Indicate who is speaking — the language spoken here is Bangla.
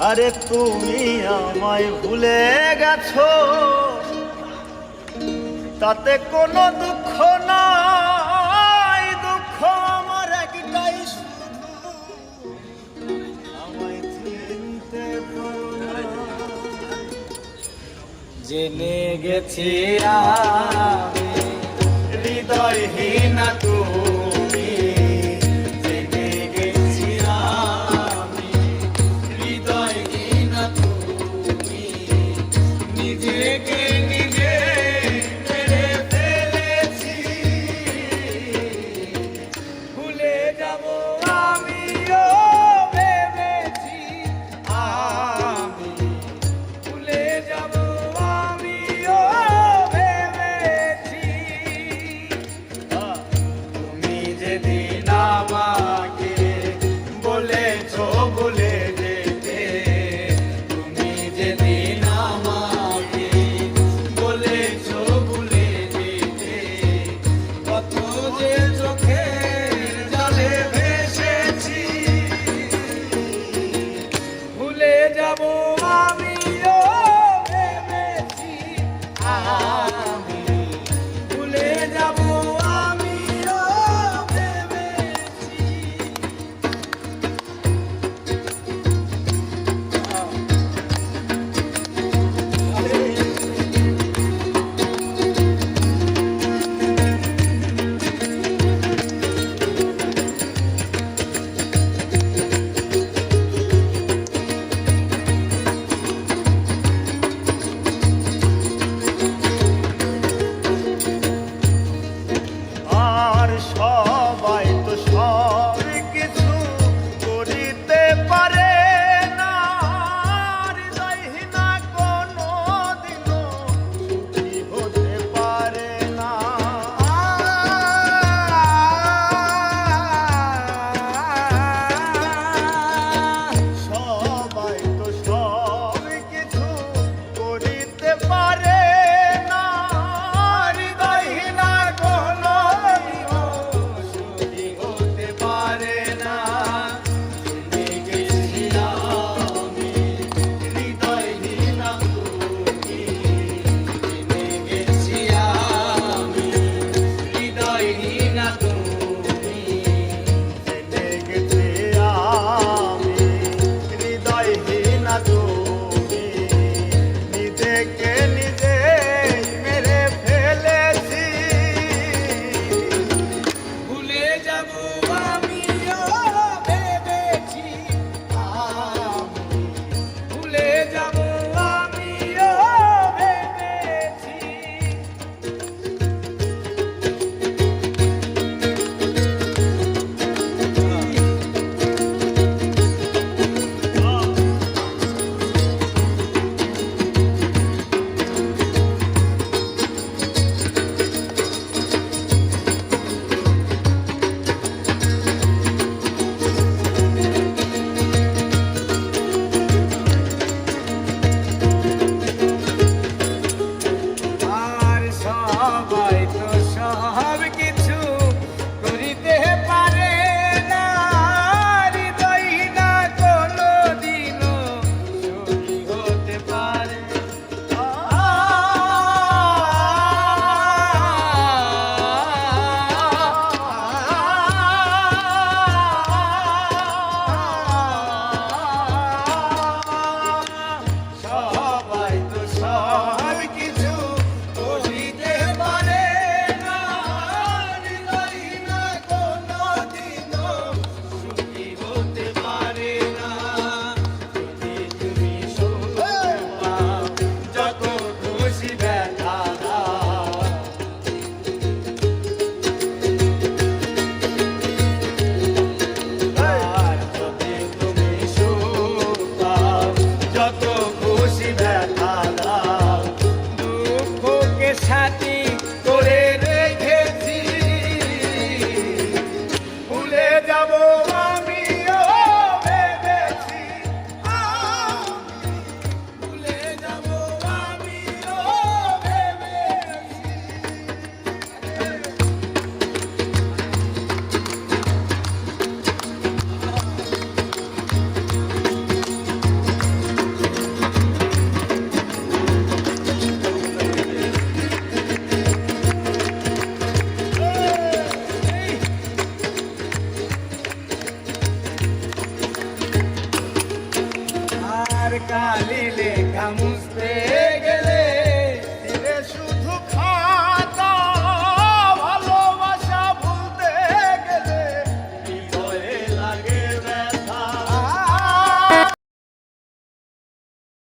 Speaker 1: আরে তুমি আমায় ভুলে গেছো তাতে কোনো দুঃখ নাই দুঃখ আমার একটাই আমায় চিনতে। জেনে গেছি আমি হৃদয়হীন কালি লেখা মুছতে